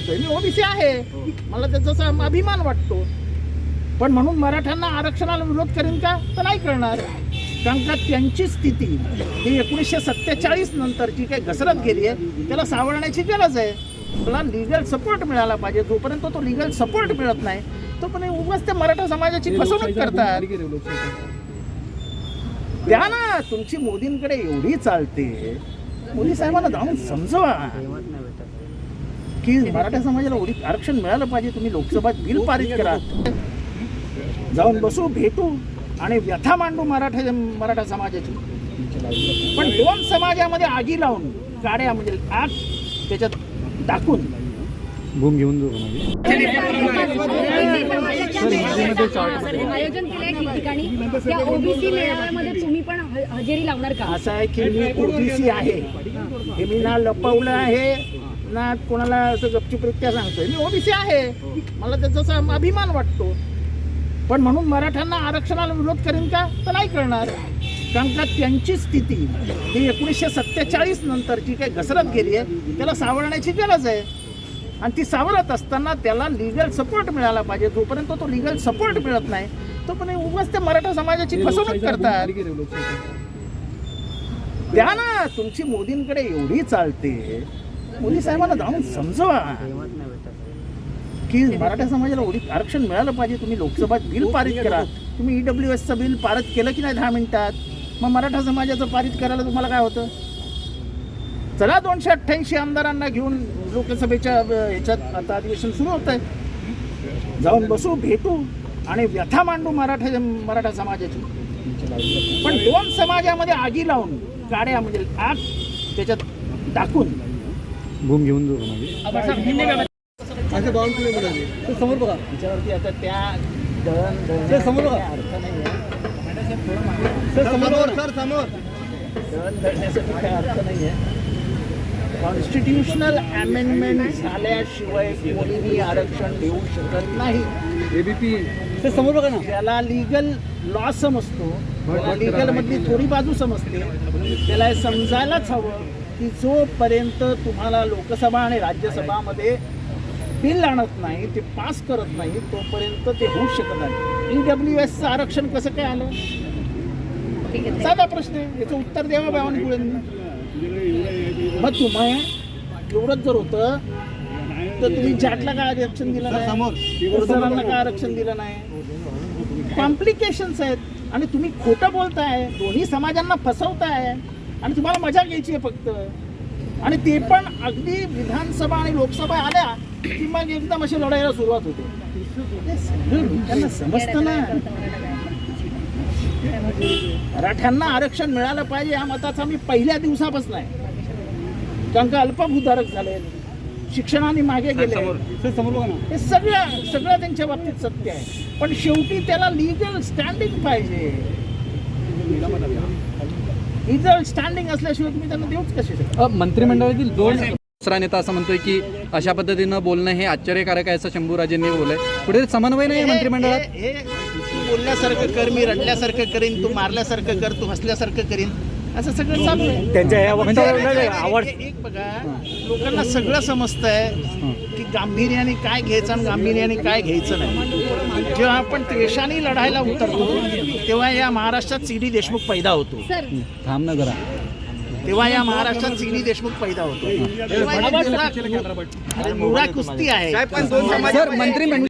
सांगतोय. मी ओबीसी आहे. मला त्याचा अभिमान वाटतो. पण म्हणून मराठ्यांना आरक्षणाला विरोध करेन का तर नाही करणार. कारण का त्यांची स्थिती ही एकोणीसशे सत्तेचाळीस नंतर जी काही घसरत गेली आहे त्याला सावरण्याची गरज आहे. त्याला लिगल सपोर्ट मिळाला पाहिजे. जोपर्यंत तो लिगल सपोर्ट मिळत नाही तोपर्यंत उगाच ते मराठा समाजाची फसवणूक करतात. द्या ना तुमची मोदींकडे एवढी चालते. मोदी साहेबांना जाऊन समजवा. की मराठा समाजाला एवढी आरक्षण मिळालं पाहिजे तुम्ही लोकसभेत बिल पारित करा. जाऊन बसू भेटू आणि व्यथा मांडू मराठा मराठा समाजाची. पण दोन समाजामध्ये आगी लावून गाड्या म्हणजे आग त्याच्यात टाकून. भूम घेऊन जाऊ मागे आयोजन केलंय ठिकठिकाणी त्या ओबीसी मेळाव्यामध्ये तुम्ही पण हजेरी लावणार का? असं आहे की मी ओबीसी आहे. हे मी ना लपवलं आहे. ना कोणाला असं गपचूपरित्या सांगतोय. मी ओबीसी आहे. मला त्याचा अभिमान वाटतो. पण म्हणून मराठ्यांना आरक्षणाला विरोध करेन का? तर नाही करणार. कारण का त्यांची स्थिती ही एकोणीसशे सत्तेचाळीस नंतर जी काही घसरत गेली आहे त्याला सावरण्याची गरज आहे. आणि ती सावरत असताना त्याला लिगल सपोर्ट मिळाला पाहिजे. जोपर्यंत तो लिगल सपोर्ट मिळत नाही तोपर्यंत उगाच ते मराठा समाजाची फसवणूक करतात. द्या ना तुमची मोदींकडे एवढी चालते. मोदी साहेबांना जाऊन समजवा. की मराठा समाजाला एवढी आरक्षण मिळालं पाहिजे तुम्ही लोकसभेत बिल पारित करा. तुम्ही ईडब्ल्यू एसचं बिल पारित केलं की नाही दहा मिनिटात? मग मराठा समाजाचं पारित करायला तुम्हाला काय होतं? चला दोनशे अठ्ठ्याऐंशी आमदारांना घेऊन लोकसभेच्या अ, ह्याच्यात आता अधिवेशन सुरू होत आहे जाऊन बसू भेटू आणि व्यथा मांडू मराठा मराठा समाजाची. पण दोन समाजामध्ये आगी लावून गाड्या म्हणजे आग त्याच्यात टाकून भूम घेऊन जाऊ मागे समोर बघा. त्याच्यावरती आता त्या दळण समोर अर्थ नाही दळण दळण्यासाठी काय अर्थ नाही आहे कॉन्स्टिट्युशनल अमेंडमेंट झाल्याशिवाय कोणीही आरक्षण देऊ शकत नाही. एबीपी ते समोर बघा ना. त्याला लिगल लॉ समजतो त्याला लिगल मधली थोडी बाजू समजते त्याला हे समजायलाच हवं. की जोपर्यंत तुम्हाला लोकसभा आणि राज्यसभामध्ये बिल आणत नाही ते पास करत नाही तोपर्यंत ते होऊ शकत नाही. ई डब्ल्यू एसचं आरक्षण कसं काय आलं? साधा प्रश्न आहे. याचं उत्तर द्यावं बावनकुळेंनी मग तुम्ही एवढंच जर होतं तर तुम्ही जाटला काय आरक्षण दिलं नाही गुर्जरांना काय आरक्षण दिलं नाही. कॉम्प्लिकेशन्स आहेत. आणि तुम्ही खोटं बोलताय. दोन्ही समाजांना फसवताय. आणि तुम्हाला मजा घ्यायची आहे फक्त. आणि ते पण अगदी विधानसभा आणि लोकसभा आल्या की मग एकदम अशी लढायला सुरुवात होते. त्यांना समजतं ना. मराठ्यांना आरक्षण मिळालं पाहिजे या मताचा मी पहिल्या दिवसापासून आहे. कारण का अल्पभूधारक झाले. शिक्षणाने मागे गेले. हे सगळं सगळं त्यांच्या बाबतीत सत्य आहे. पण शेवटी त्याला लिगल स्टँडिंग पाहिजे. स्टँडिंग असल्याशिवाय तुम्ही त्यांना देऊच कसे शकता? अ, मंत्रिमंडळातील दोन दुसरा नेता असं म्हणतोय की अशा पद्धतीनं बोलणं हे आश्चर्यकारक आहे असं शंभूराजेंनी बोललंय. कुठे समन्वय नाही आहे मंत्रिमंडळात? हे- हे तू बोलल्यासारखं कर मी रडल्यासारखं करीन तू मारल्यासारखं कर तू हसल्यासारखं करीन. असं सगळं चालू आहे. त्यांच्या या म्हणजे वक्तव्याला आवड एक- एक बघा लोकांना सगळं समजतंय की गांभीर्याने काय घ्यायचं आणि गांभीर्याने काय घ्यायचं नाही. जेव्हा आपण द्वेषाने लढायला उतरतो तेव्हा या महाराष्ट्रात सी डी देशमुख पैदा होतो. थांब ना तेव्हा या महाराष्ट्रात सी डी देशमुख पैदा होतो. ही. मुळा- कुस्ती आहे. सर मंत्रिमंडळ